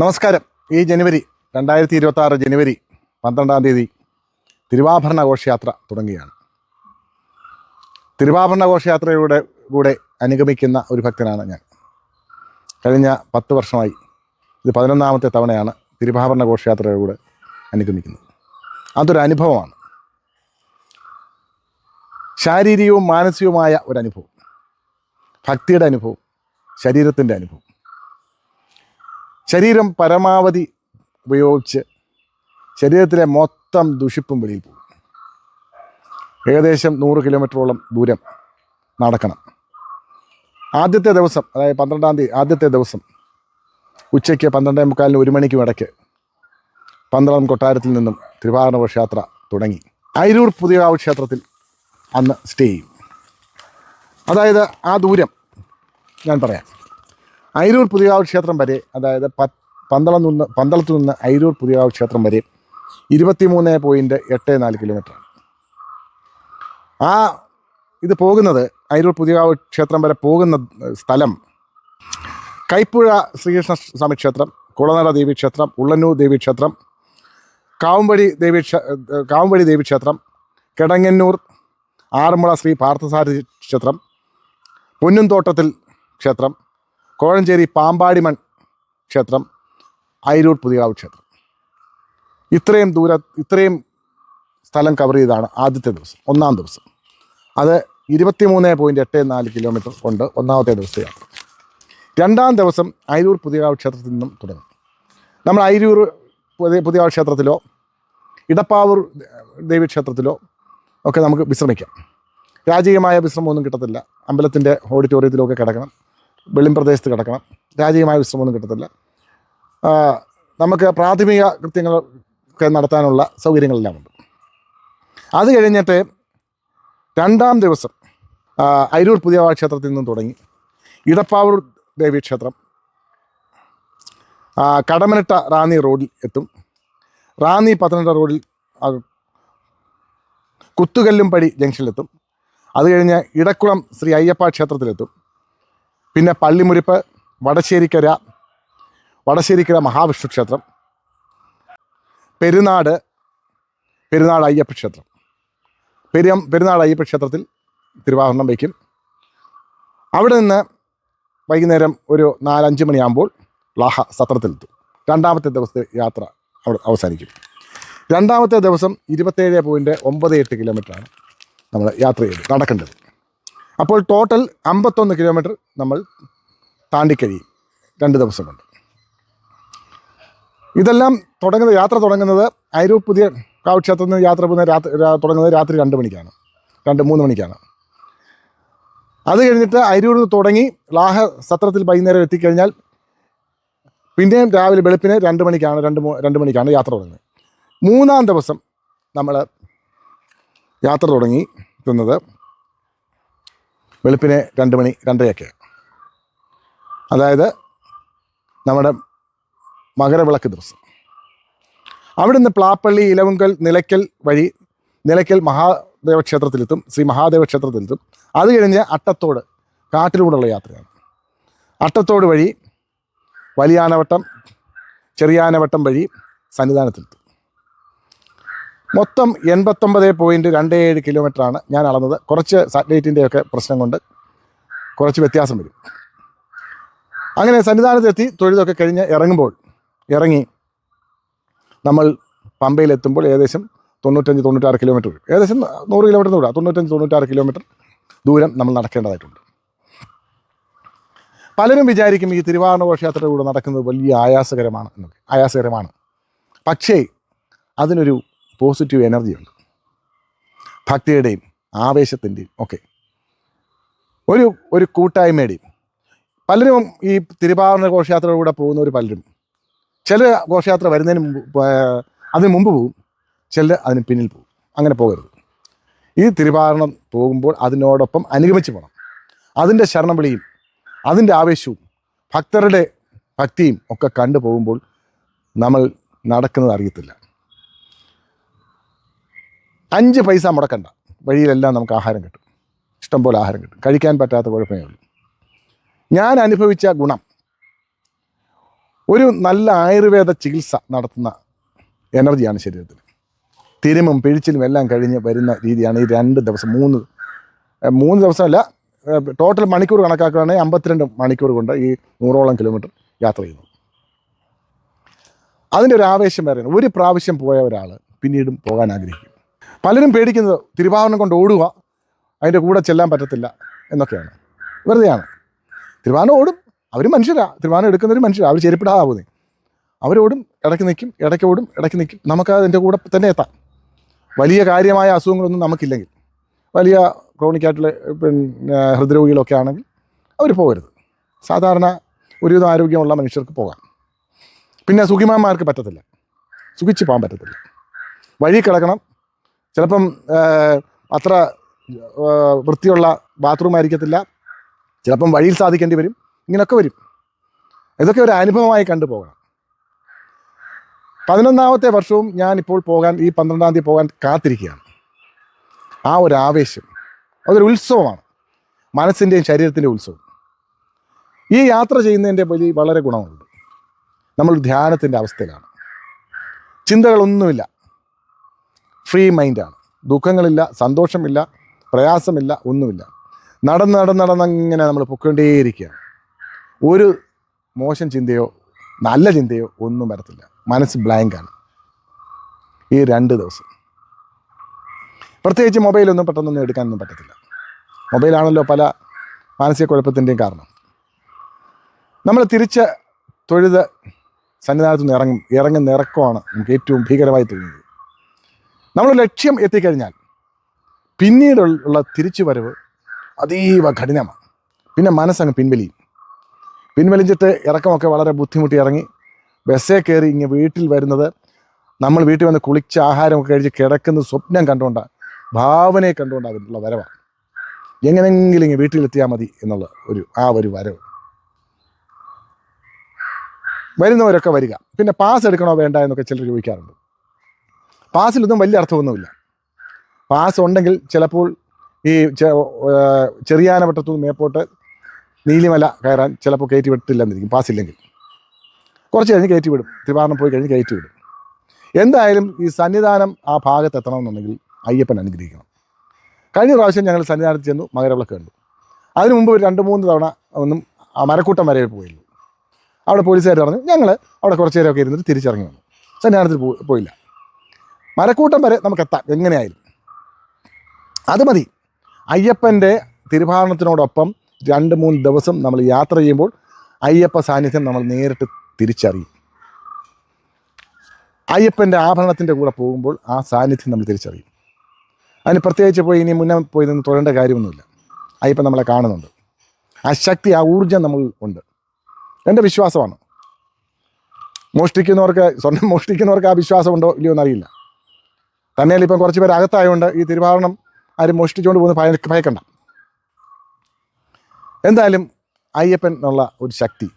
നമസ്കാരം. ഈ ജനുവരി രണ്ടായിരത്തി ഇരുപത്തി ആറ് ജനുവരി പന്ത്രണ്ടാം തീയതി തിരുവാഭരണ ഘോഷയാത്ര തുടങ്ങുകയാണ്. തിരുവാഭരണ ഘോഷയാത്രയുടെ കൂടെ അനുഗമിക്കുന്ന ഒരു ഭക്തനാണ് ഞാൻ. കഴിഞ്ഞ പത്ത് വർഷമായി ഇത് പതിനൊന്നാമത്തെ തവണയാണ് തിരുവാഭരണ ഘോഷയാത്രയുടെ കൂടെ അനുഗമിക്കുന്നത്. അതൊരു അനുഭവമാണ്. ശാരീരികവും മാനസികവുമായ ഒരു അനുഭവം. ഭക്തിയുടെ അനുഭവം. ശരീരത്തിന്റെ അനുഭവം. ശരീരം പരമാവധി ഉപയോഗിച്ച് ശരീരത്തിലെ മൊത്തം ദുഷിപ്പും വെളിയിൽ പോകും. ഏകദേശം നൂറ് കിലോമീറ്ററോളം ദൂരം നടക്കണം. ആദ്യത്തെ ദിവസം അതായത് പന്ത്രണ്ടാം തീയതി ആദ്യത്തെ ദിവസം ഉച്ചയ്ക്ക് പന്ത്രണ്ടേ മുക്കാലിന് ഒരു മണിക്കും ഇടയ്ക്ക് പന്തളം കൊട്ടാരത്തിൽ നിന്നും തിരുവാഭരണ ഘോഷയാത്ര തുടങ്ങി. അയിരൂർ പുതിയകാവ് ക്ഷേത്രത്തിൽ അന്ന് സ്റ്റേ ചെയ്യും. അതായത് ആ ദൂരം ഞാൻ പറയാം. അയിരൂർ പുതിയകാവ് ക്ഷേത്രം വരെ അതായത് പ പന്തളം നിന്ന് പന്തളത്ത് നിന്ന് അയിരൂർ പുതിയകാവ് ക്ഷേത്രം വരെ ഇരുപത്തിമൂന്ന് പോയിന്റ് എട്ട് നാല് കിലോമീറ്ററാണ് ആ ഇത് പോകുന്നത് അയിരൂർ പുതിയകാവ് ക്ഷേത്രം വരെ പോകുന്ന സ്ഥലം കൈപ്പുഴ ശ്രീകൃഷ്ണ സ്വാമി ക്ഷേത്രം കുളനട ദേവീക്ഷേത്രം ഉള്ളന്നൂർ ദേവീക്ഷേത്രം കാവുംപടി ദേവി കാവുംപടി ദേവീക്ഷേത്രം കിടങ്ങന്നൂർ ആറന്മുള ശ്രീ പാർത്ഥസാരഥി ക്ഷേത്രം പൊന്നുംതോട്ടത്തിൽ ക്ഷേത്രം കോഴഞ്ചേരി പാമ്പാടിമൺ ക്ഷേത്രം അയിരൂർ പുതിയാവ് ക്ഷേത്രം. ഇത്രയും ദൂര ഇത്രയും സ്ഥലം കവർ ചെയ്താണ് ആദ്യത്തെ ദിവസം ഒന്നാം ദിവസം. അത് ഇരുപത്തിമൂന്ന് പോയിന്റ് എട്ട് നാല് കിലോമീറ്റർ കൊണ്ട് ഒന്നാമത്തെ ദിവസത്തെ യാത്ര. രണ്ടാം ദിവസം അയിരൂർ പുതിയാവ് ക്ഷേത്രത്തിൽ നിന്നും തുടങ്ങും. നമ്മൾ അയിരൂർ പുതിയ പുതിയാവ് ക്ഷേത്രത്തിലോ ഇടപ്പാവൂർ ദേവീക്ഷേത്രത്തിലോ ഒക്കെ നമുക്ക് വിശ്രമിക്കാം. രാജകീയമായ വിശ്രമമൊന്നും കിട്ടത്തില്ല. അമ്പലത്തിന്റെ ഓഡിറ്റോറിയത്തിലൊക്കെ കിടക്കണം. വെളിം പ്രദേശത്ത് കിടക്കണം. രാജകീയമായ വിശ്രമമൊന്നും കിട്ടത്തില്ല. നമുക്ക് പ്രാഥമിക കൃത്യങ്ങളൊക്കെ നടത്താനുള്ള സൗകര്യങ്ങളെല്ലാം ഉണ്ട് അത് കഴിഞ്ഞിട്ട് രണ്ടാം ദിവസം അരൂർ പുതിയ ക്ഷേത്രത്തിൽ നിന്നും തുടങ്ങി ഇടപ്പാവൂർ ദേവീക്ഷേത്രം ക്ഷേത്രം കടമനിട്ട റാന്നി റോഡിൽ എത്തും. റാന്നി പത്തനംതിട്ട റോഡിൽ കുത്തുകല്ലും പടി ജംഗ്ഷനിലെത്തും. അത് കഴിഞ്ഞ് ഇടക്കുളം ശ്രീ അയ്യപ്പ ക്ഷേത്രത്തിലെത്തും. പിന്നെ പള്ളിമുരിപ്പ് വടശ്ശേരിക്കര വടശ്ശേരിക്കര മഹാവിഷ്ണു ക്ഷേത്രം പെരുന്നാട് പെരുന്നാട് അയ്യപ്പ ക്ഷേത്രം. പെരിയം പെരുന്നാട് അയ്യപ്പ ക്ഷേത്രത്തിൽ തിരുവാഭരണം വയ്ക്കും. അവിടെ നിന്ന് വൈകുന്നേരം ഒരു നാലഞ്ച് മണിയാകുമ്പോൾ ലാഹ സത്രത്തിലെത്തും. രണ്ടാമത്തെ ദിവസത്തെ യാത്ര അവിടെ അവസാനിക്കും. രണ്ടാമത്തെ ദിവസം ഇരുപത്തേഴ് പോയിന്റ് ഒമ്പത് എട്ട് കിലോമീറ്ററാണ് നമ്മൾ യാത്ര ചെയ്ത് നടക്കേണ്ടത്. അപ്പോൾ ടോട്ടൽ അമ്പത്തൊന്ന് കിലോമീറ്റർ നമ്മൾ താണ്ടിക്കഴിയും രണ്ട് ദിവസം കൊണ്ട്. ഇതെല്ലാം തുടങ്ങുന്ന യാത്ര തുടങ്ങുന്നത് അരൂർ പുതിയ കാവ് ക്ഷേത്രത്തിൽ നിന്ന് യാത്ര പോകുന്ന രാത്രി തുടങ്ങുന്നത് രാത്രി രണ്ട് മണിക്കാണ്. രണ്ട് മൂന്ന് മണിക്കാണ്. അത് കഴിഞ്ഞിട്ട് അരൂരിൽ നിന്ന് തുടങ്ങി ലാഹ സത്രത്തിൽ വൈകുന്നേരം എത്തിക്കഴിഞ്ഞാൽ പിന്നെയും രാവിലെ വെളുപ്പിന് രണ്ട് മണിക്കാണ് രണ്ട് രണ്ട് മണിക്കാണ് യാത്ര തുടങ്ങുന്നത്. മൂന്നാം ദിവസം നമ്മൾ യാത്ര തുടങ്ങി എത്തുന്നത് വെളുപ്പിന് രണ്ട് മണി രണ്ടരയൊക്കെ. അതായത് നമ്മുടെ മകരവിളക്ക് ദിവസം. അവിടെ നിന്ന് പ്ലാപ്പള്ളി ഇലവുങ്കൽ നിലയ്ക്കൽ വഴി നിലയ്ക്കൽ മഹാദേവ ക്ഷേത്രത്തിലെത്തും ശ്രീ മഹാദേവ ക്ഷേത്രത്തിലെത്തും അത് കഴിഞ്ഞ് അട്ടത്തോട് കാട്ടിലൂടെയുള്ള യാത്രയാണ്. അട്ടത്തോട് വഴി വലിയാനവട്ടം ചെറിയാനവട്ടം വഴി സന്നിധാനത്തിലെത്തും. മൊത്തം എൺപത്തൊമ്പത് പോയിന്റ് രണ്ട് ഏഴ് കിലോമീറ്ററാണ് ഞാൻ അളന്നത്. കുറച്ച് സാറ്റലൈറ്റിന്റെയൊക്കെ പ്രശ്നം കൊണ്ട് കുറച്ച് വ്യത്യാസം വരും. അങ്ങനെ സന്നിധാനത്തെത്തി തൊഴുതൊക്കെ കഴിഞ്ഞ് ഇറങ്ങുമ്പോൾ ഇറങ്ങി നമ്മൾ പമ്പയിലെത്തുമ്പോൾ ഏകദേശം തൊണ്ണൂറ്റഞ്ച് തൊണ്ണൂറ്റാറ് കിലോമീറ്റർ വരും. ഏകദേശം നൂറ് കിലോമീറ്റർ ദൂരം തൊണ്ണൂറ്റഞ്ച് തൊണ്ണൂറ്റാറ് കിലോമീറ്റർ ദൂരം നമ്മൾ നടക്കേണ്ടതായിട്ടുണ്ട്. പലരും വിചാരിക്കും ഈ തിരുവാഭരണ ഘോഷയാത്രയുടെ കൂടെ നടക്കുന്നത് വലിയ ആയാസകരമാണ് എന്നൊക്കെ. ആയാസകരമാണ്. പക്ഷേ അതിനൊരു പോസിറ്റീവ് എനർജി ഉണ്ട്. ഭക്തിയുടെയും ആവേശത്തിന്റെയും ഒക്കെ. ഒരു ഒരു കൂട്ടായ്മയുടെയും. പലരും ഈ തിരുവാഭരണ ഘോഷയാത്രയുടെ കൂടെ പോകുന്നവർ പലരും. ചില ഘോഷയാത്ര വരുന്നതിന് മുമ്പ് അതിന് മുമ്പ് പോകും ചിലർ അതിന് പിന്നിൽ പോകും അങ്ങനെ പോകരുത്. ഈ തിരുവാഭരണം പോകുമ്പോൾ അതിനോടൊപ്പം അനുഗമിച്ച് പോകണം അതിന്റെ ശരണം വിളിയും അതിന്റെ ആവേശവും ഭക്തരുടെ ഭക്തിയും ഒക്കെ കണ്ടു പോകുമ്പോൾ നമ്മൾ നടക്കുന്നത് അറിയത്തില്ല. അഞ്ച് പൈസ മുടക്കണ്ട. വഴിയിലെല്ലാം നമുക്ക് ആഹാരം കിട്ടും. ഇഷ്ടംപോലെ ആഹാരം കിട്ടും. കഴിക്കാൻ പറ്റാത്ത കുഴപ്പമേ ഉള്ളൂ. ഞാൻ അനുഭവിച്ച ഗുണം ഒരു നല്ല ആയുർവേദ ചികിത്സ നടത്തുന്ന എനർജിയാണ് ശരീരത്തിന്. തിരുമും പിഴിച്ചിലും എല്ലാം കഴിഞ്ഞ് വരുന്ന രീതിയാണ് ഈ രണ്ട് ദിവസം മൂന്ന് മൂന്ന് ദിവസമല്ല ടോട്ടൽ മണിക്കൂർ കണക്കാക്കുകയാണെങ്കിൽ അമ്പത്തിരണ്ട് മണിക്കൂർ കൊണ്ട് ഈ നൂറോളം കിലോമീറ്റർ യാത്ര ചെയ്യുന്നു. അതിന്റെ ഒരു ആവേശം വേറെയാണ്. ഒരു പ്രാവശ്യം പോയ ഒരാൾ പിന്നീടും പോകാൻ ആഗ്രഹിക്കും. പലരും പേടിക്കുന്നത് തിരുവാഭരണം കൊണ്ട് ഓടുക അതിന്റെ കൂടെ ചെല്ലാൻ പറ്റത്തില്ല എന്നൊക്കെയാണ്. വെറുതെയാണ്. തിരുവാഭരണം ഓടും. അവർ മനുഷ്യരാ. തിരുവാഭരണം എടുക്കുന്നവർ മനുഷ്യരാ. അവർ ചെരുപ്പിടാതെ പോകുന്നത് അവരോടും ഇടയ്ക്ക് നിൽക്കും ഇടയ്ക്ക് ഓടും ഇടയ്ക്ക് നിൽക്കും. നമുക്ക് അതിന്റെ കൂടെ തന്നെ എത്താം. വലിയ കാര്യമായ അസുഖങ്ങളൊന്നും നമുക്കില്ലെങ്കിൽ. വലിയ ക്രോണിക്കായിട്ടുള്ള പിന്നെ ഹൃദ്രോഗികളൊക്കെ ആണെങ്കിൽ അവർ പോകരുത്. സാധാരണ ഒരുവിധം ആരോഗ്യമുള്ള മനുഷ്യർക്ക് പോകാം. പിന്നെ സുഖിമാന്മാർക്ക് പറ്റത്തില്ല. സുഖിച്ച് പോകാൻ പറ്റത്തില്ല. വഴി കിടക്കണം. ചിലപ്പം അത്ര വൃത്തിയുള്ള ബാത്റൂം ആയിരിക്കത്തില്ല. ചിലപ്പം വഴിയിൽ സാധിക്കേണ്ടി വരും. ഇങ്ങനെയൊക്കെ വരും. ഇതൊക്കെ ഒരു അനുഭവമായി കണ്ടു പോകണം. പതിനൊന്നാമത്തെ വർഷവും ഞാൻ ഇപ്പോൾ പോകാൻ ഈ പന്ത്രണ്ടാം തീയതി പോകാൻ കാത്തിരിക്കുകയാണ്. ആ ഒരു ആവേശം. അതൊരു ഉത്സവമാണ്. മനസ്സിന്റെയും ശരീരത്തിന്റെയും ഉത്സവം. ഈ യാത്ര ചെയ്യുന്നതിന്റെ വലിയ വളരെ ഗുണമുണ്ട്. നമ്മൾ ധ്യാനത്തിന്റെ അവസ്ഥയിലാണ്. ചിന്തകളൊന്നുമില്ല. ഫ്രീ മൈൻഡാണ്. ദുഃഖങ്ങളില്ല സന്തോഷമില്ല പ്രയാസമില്ല ഒന്നുമില്ല. നടന്ന് നടന്ന് നടന്നങ്ങനെ നമ്മൾ പൊയ്ക്കൊണ്ടേയിരിക്കുകയാണ് ഒരു മോശം ചിന്തയോ നല്ല ചിന്തയോ ഒന്നും വരത്തില്ല. മനസ്സ് ബ്ലാങ്കാണ്. ഈ രണ്ട് ദിവസം. പ്രത്യേകിച്ച് മൊബൈലൊന്നും പെട്ടെന്നൊന്നും എടുക്കാനൊന്നും പറ്റത്തില്ല. മൊബൈലാണല്ലോ പല മാനസിക കുഴപ്പത്തിന്റെയും കാരണം. നമ്മൾ തിരിച്ച് തൊഴുത് സന്നിധാനത്തു നിന്ന് ഇറങ്ങും ഇറങ്ങുന്ന ഇറക്കമാണ് നമുക്ക് ഏറ്റവും ഭീകരമായി തോന്നുന്നത് നമ്മൾ ലക്ഷ്യം എത്തിക്കഴിഞ്ഞാൽ പിന്നീടുള്ള തിരിച്ചുവരവ് അതീവ കഠിനമാണ്. പിന്നെ മനസ്സങ്ങ് പിൻവലിയും. പിൻവലിച്ചിട്ട് ഇറക്കമൊക്കെ വളരെ ബുദ്ധിമുട്ടി ഇറങ്ങി ബസ്സേ കയറി ഇങ്ങനെ വീട്ടിൽ വരുന്നത് നമ്മൾ വീട്ടിൽ വന്ന് കുളിച്ച് ആഹാരമൊക്കെ കഴിച്ച് കിടക്കുന്ന സ്വപ്നം കണ്ടുകൊണ്ടാണ് ഭാവനയെ കണ്ടുകൊണ്ടാണ് അതിനുള്ള വരവാണ്. എങ്ങനെങ്കിലും ഇങ്ങനെ വീട്ടിലെത്തിയാൽ മതി എന്നുള്ള ഒരു ആ ഒരു വരവ്. വരുന്നവരൊക്കെ വരിക. പിന്നെ പാസ് എടുക്കണോ വേണ്ട എന്നൊക്കെ ചിലർ ചോദിക്കാറുണ്ട്. പാസിലൊന്നും വലിയ അർത്ഥമൊന്നുമില്ല. പാസ് ഉണ്ടെങ്കിൽ ചിലപ്പോൾ ഈ ചെറിയാനവട്ടത്തു നിന്ന് മേപ്പോട്ട് നീലിമല കയറാൻ ചിലപ്പോൾ കയറ്റി വിട്ടില്ലെന്നിരിക്കും പാസ് ഇല്ലെങ്കിൽ കുറച്ച് കഴിഞ്ഞ് കയറ്റി വിടും തിരുവാറിന് പോയി കഴിഞ്ഞ് കയറ്റി വിടും എന്തായാലും ഈ സന്നിധാനം ആ ഭാഗത്ത് എത്തണമെന്നുണ്ടെങ്കിൽ അയ്യപ്പൻ അനുഗ്രഹിക്കണം. കഴിഞ്ഞ പ്രാവശ്യം ഞങ്ങൾ സന്നിധാനത്ത് ചെന്നു മകരവിളക്ക് കണ്ടു. അതിനു മുമ്പ് രണ്ട് മൂന്ന് തവണ ഒന്നും മരക്കൂട്ടം വരെ പോയുള്ളൂ അവിടെ പോലീസുകാർ പറഞ്ഞു ഞങ്ങൾ അവിടെ കുറച്ച് നേരമൊക്കെ ഇരുന്നിട്ട് തിരിച്ചിറങ്ങി വന്നു. സന്നിധാനത്തിൽ പോയില്ല. മരക്കൂട്ടം വരെ നമുക്ക് എത്താം എങ്ങനെയായാലും. അത് മതി. അയ്യപ്പന്റെ തിരുഭാവനത്തിനോടൊപ്പം രണ്ട് മൂന്ന് ദിവസം നമ്മൾ യാത്ര ചെയ്യുമ്പോൾ അയ്യപ്പ സാന്നിധ്യം നമ്മൾ നേരിട്ട് തിരിച്ചറിയും. അയ്യപ്പന്റെ ആഭരണത്തിന്റെ കൂടെ പോകുമ്പോൾ ആ സാന്നിധ്യം നമ്മൾ തിരിച്ചറിയും. അതിന് പ്രത്യേകിച്ച് പോയി ഇനി മുന്നേ പോയി നിന്ന് തൊഴേണ്ട കാര്യമൊന്നുമില്ല. അയ്യപ്പൻ നമ്മളെ കാണുന്നുണ്ട്. ആ ശക്തി ആ ഊർജം നമ്മൾ ഉണ്ട്. എന്റെ വിശ്വാസമാണ്. മോഷ്ടിക്കുന്നവർക്ക് സ്വർണം മോഷ്ടിക്കുന്നവർക്ക് ആ വിശ്വാസമുണ്ടോ ഇല്ലയോ എന്നറിയില്ല. തന്നെയല്ല ഇപ്പം കുറച്ച് പേര് അകത്തായതുകൊണ്ട് ഈ തിരുവാഭരണം ആരും മോഷ്ടിച്ചുകൊണ്ട് പോകുന്ന ഭയ ഭയക്കണ്ട. എന്തായാലും അയ്യപ്പൻ എന്നുള്ള ഒരു ശക്തി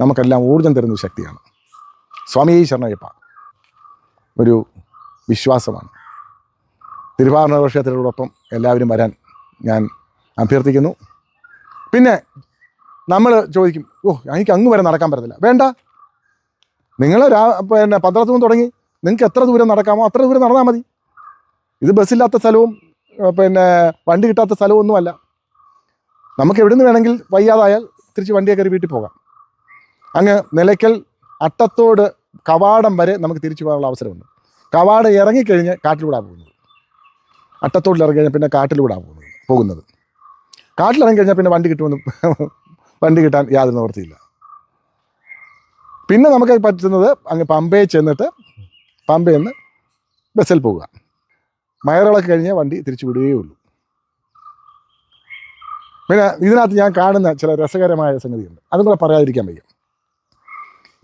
നമുക്കെല്ലാം ഊർജം തരുന്ന ശക്തിയാണ്. സ്വാമി ശരണയ്യപ്പ ഒരു വിശ്വാസമാണ്. തിരുവാഭരണ ക്ഷേത്രത്തോടൊപ്പം എല്ലാവരും വരാൻ ഞാൻ അഭ്യർത്ഥിക്കുന്നു. പിന്നെ നമ്മൾ ചോദിക്കും ഓ എനിക്ക് അങ്ങ് വരെ നടക്കാൻ പറ്റത്തില്ല. വേണ്ട. നിങ്ങൾ രാ പിന്നെ പന്ത്രത്തുനിന്ന് തുടങ്ങി. നിങ്ങൾക്ക് എത്ര ദൂരം നടക്കാമോ അത്ര ദൂരം നടന്നാൽ മതി. ഇത് ബസ്സില്ലാത്ത സ്ഥലവും പിന്നെ വണ്ടി കിട്ടാത്ത സ്ഥലവും ഒന്നുമല്ല. നമുക്ക് എവിടെ നിന്ന് വേണമെങ്കിൽ വയ്യാതായാൽ തിരിച്ച് വണ്ടിയെ കയറി വീട്ടിൽ പോകാം. അങ്ങ് നിലയ്ക്കൽ അട്ടത്തോട് കവാടം വരെ നമുക്ക് തിരിച്ചു പോകാനുള്ള അവസരമുണ്ട്. കവാടം ഇറങ്ങിക്കഴിഞ്ഞ് കാട്ടിലൂടെ പോകുന്നത്. അട്ടത്തോട്ടിൽ ഇറങ്ങി കഴിഞ്ഞാൽ പിന്നെ കാട്ടിലൂടെ പോകുന്നത് പോകുന്നത്. കാട്ടിലിറങ്ങി കഴിഞ്ഞാൽ പിന്നെ വണ്ടി കിട്ടുമെന്ന് വണ്ടി കിട്ടാൻ യാതൊരു നിവൃത്തിയില്ല. പിന്നെ നമുക്ക് പറ്റുന്നത് അങ്ങ് പമ്പയിൽ ചെന്നിട്ട് പമ്പയിൽ നിന്ന് ബസ്സിൽ പോവുക. മയറിളക്ക് കഴിഞ്ഞ് വണ്ടി തിരിച്ചു വിടുകയേ ഉള്ളൂ. പിന്നെ ഇതിനകത്ത് ഞാൻ കാണുന്ന ചില രസകരമായ സംഗതിയുണ്ട്. അതും കൂടെ പറയാതിരിക്കാൻ വയ്യ.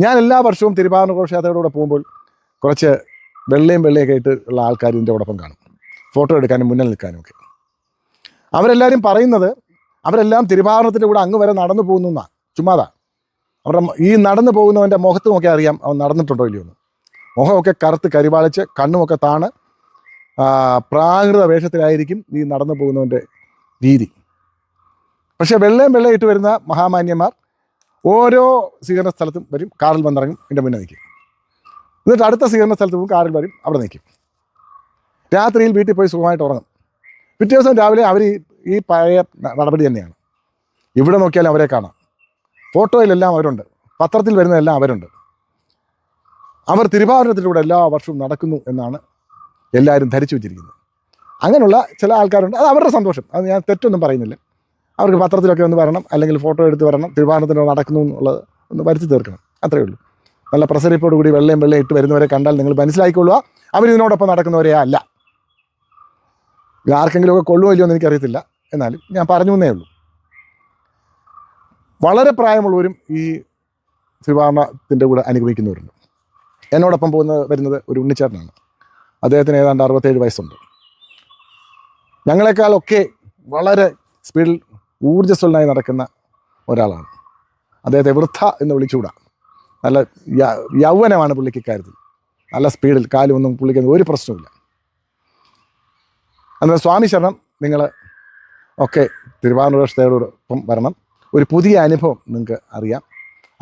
ഞാൻ എല്ലാ വർഷവും തിരുവാതിര ഘോഷയാത്രയോടെ പോകുമ്പോൾ കുറച്ച് വെള്ളയും വെള്ളയൊക്കെ ആയിട്ട് ഉള്ള ആൾക്കാർ ഇതിന്റെ ഒപ്പം കാണും. ഫോട്ടോ എടുക്കാനും മുന്നിൽ നിൽക്കാനും ഒക്കെ. അവരെല്ലാവരും പറയുന്നത് അവരെല്ലാം തിരുവാഭരണത്തിന്റെ കൂടെ അങ്ങ് വരെ നടന്നു പോകുന്നു എന്നാണ് ചുമ്മാതാ. അവരുടെ ഈ നടന്നു പോകുന്നവന്റെ മുഖത്ത് നോക്കിയാൽ അറിയാം അവൻ നടന്നിട്ടുണ്ടോ ഇല്ലയോ എന്ന് മുഖമൊക്കെ കറുത്ത് കരിവാളിച്ച് കണ്ണുമൊക്കെ താണ് പ്രാകൃത വേഷത്തിലായിരിക്കും ഈ നടന്നു പോകുന്നവന്റെ രീതി. പക്ഷേ വെള്ളയും വെള്ളയിട്ട് വരുന്ന മഹാമാന്യന്മാർ ഓരോ സ്വീകരണ സ്ഥലത്തും വരും കാറിൽ വന്നിറങ്ങും എന്റെ മുന്നേ നിൽക്കും. എന്നിട്ട് അടുത്ത സ്വീകരണ സ്ഥലത്ത് പോകും കാറിൽ വരും അവിടെ നിൽക്കും. രാത്രിയിൽ വീട്ടിൽ പോയി സുഖമായിട്ട് ഉറങ്ങും. പിറ്റേ ദിവസം രാവിലെ അവർ ഈ പഴയ നടപടി തന്നെയാണ്. ഇവിടെ നോക്കിയാലും അവരെ കാണാം. ഫോട്ടോയിലെല്ലാം അവരുണ്ട്. പത്രത്തിൽ വരുന്നതെല്ലാം അവരുണ്ട്. അവർ തിരുവാഭരണത്തിലൂടെ എല്ലാ വർഷവും നടക്കുന്നു എന്നാണ് എല്ലാവരും ധരിച്ചു വെച്ചിരിക്കുന്നത്. അങ്ങനെയുള്ള ചില ആൾക്കാരുണ്ട്. അത് അവരുടെ സന്തോഷം. അത് ഞാൻ തെറ്റൊന്നും പറയുന്നില്ല. അവർക്ക് പത്രത്തിലൊക്കെ ഒന്ന് വരണം. അല്ലെങ്കിൽ ഫോട്ടോ എടുത്ത് വരണം. തിരുവാഭരണത്തിലൂടെ നടക്കുന്നു എന്നുള്ളത് ഒന്ന് വരുത്തി തീർക്കണം. അത്രയേ ഉള്ളൂ. നല്ല പ്രസരിപ്പോട് കൂടി വെള്ളയും വെള്ളയും ഇട്ട് വരുന്നവരെ കണ്ടാൽ നിങ്ങൾ മനസ്സിലാക്കിക്കൊള്ളുക അവരിതിനോടൊപ്പം നടക്കുന്നവരെ അല്ല. ആർക്കെങ്കിലുമൊക്കെ കൊള്ളുമോ ഇല്ലയോ എന്ന് എനിക്കറിയത്തില്ല. എന്നാലും ഞാൻ പറഞ്ഞു എന്നേ ഉള്ളൂ. വളരെ പ്രായമുള്ളവരും ഈ തിരുവാഭരണത്തിന്റെ കൂടെ അനുഭവിക്കുന്നവരുണ്ട്. എന്നോടൊപ്പം പോകുന്ന വരുന്നത് ഒരു ഉണ്ണിച്ചേട്ടനാണ്. അദ്ദേഹത്തിന് ഏതാണ്ട് അറുപത്തേഴ് വയസ്സുണ്ട്. ഞങ്ങളെക്കാളൊക്കെ വളരെ സ്പീഡിൽ ഊർജസ്വലനായി നടക്കുന്ന ഒരാളാണ്. അദ്ദേഹത്തെ വൃദ്ധ എന്ന് വിളിച്ചുകൂടാ. നല്ല യൗവനമാണ് പുള്ളിക്ക് ഇക്കാര്യത്തിൽ. നല്ല സ്പീഡിൽ കാലുമൊന്നും പുള്ളിക്ക് ഒരു പ്രശ്നവുമില്ല. എന്നാൽ സ്വാമി ശരണം നിങ്ങൾ ഒക്കെ തിരുവാതിരത്തോടൊപ്പം വരണം. ഒരു പുതിയ അനുഭവം നിങ്ങൾക്ക് അറിയാം.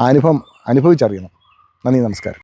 ആ അനുഭവം അനുഭവിച്ചറിയണം. നന്ദി നമസ്കാരം.